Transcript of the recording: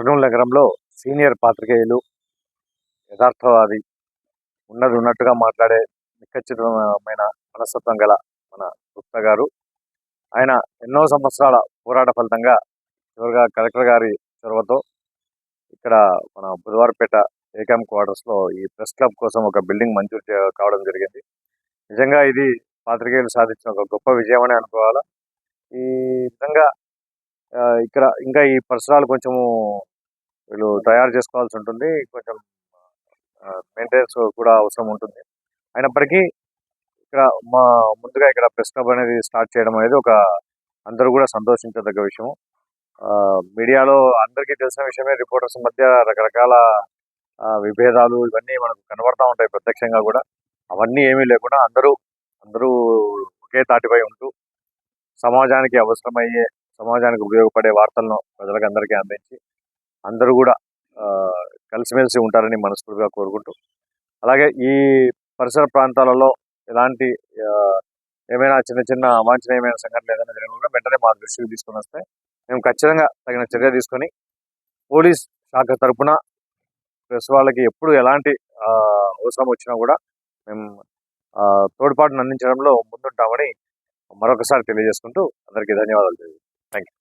కర్నూలు నగరంలో సీనియర్ పాత్రికేయులు యథార్థవాది ఉన్నది ఉన్నట్టుగా మాట్లాడే నిఖచ్చితమైన మనస్తత్వం గల మన గుప్తా గారు. ఆయన ఎన్నో సంవత్సరాల పోరాట ఫలితంగా చివరిగా కలెక్టర్ గారి చొరవతో ఇక్కడ మన బుధవారపేట ఏకాం క్వార్టర్స్లో ఈ ప్రెస్ క్లబ్ కోసం ఒక బిల్డింగ్ మంజూరు కావడం జరిగింది. నిజంగా ఇది పాత్రికేయులు సాధించిన ఒక గొప్ప విజయం అని అనుకోవాలా? ఈ విధంగా ఇక్కడ ఇంకా ఈ పరిసరాలు కొంచెము వీళ్ళు తయారు చేసుకోవాల్సి ఉంటుంది. కొంచెం మెయింటెనెన్స్ కూడా అవసరం ఉంటుంది. అయినప్పటికీ ఇక్కడ మా ముందుగా ఇక్కడ ప్రెస్ క్లబ్ అనేది స్టార్ట్ చేయడం అనేది ఒక అందరూ కూడా సంతోషించదగ్గ విషయం. మీడియాలో అందరికీ తెలిసిన విషయమే రిపోర్టర్స్ మధ్య రకరకాల ఆ, విభేదాలు ఇవన్నీ మనకు కనబడతా ఉంటాయి ప్రత్యక్షంగా కూడా. అవన్నీ ఏమీ లేకుండా అందరూ అందరూ ఒకే తాటిపై ఉంటూ సమాజానికి అవసరమయ్యే సమాజానికి ఉపయోగపడే వార్తలను ప్రజలకు అందరికీ అందించి అందరూ కూడా కలిసిమెలిసి ఉంటారని మనస్ఫూర్తిగా కోరుకుంటూ. అలాగే ఈ పరిసర ప్రాంతాలలో ఎలాంటి ఏమైనా చిన్న చిన్న అవాంఛనీయమైన సంఘటనలు ఏదైనా జరిగినా కూడా వెంటనే మా దృష్టికి తీసుకొని వస్తే మేము ఖచ్చితంగా తగిన చర్య తీసుకొని పోలీస్ శాఖ తరపున ప్రెస్ వాళ్ళకి ఎప్పుడు ఎలాంటి అవసరం వచ్చినా కూడా మేము తోడ్పాటును అందించడంలో ముందుంటామని మరొకసారి తెలియజేసుకుంటూ అందరికీ ధన్యవాదాలు థ్యాంక్ యూ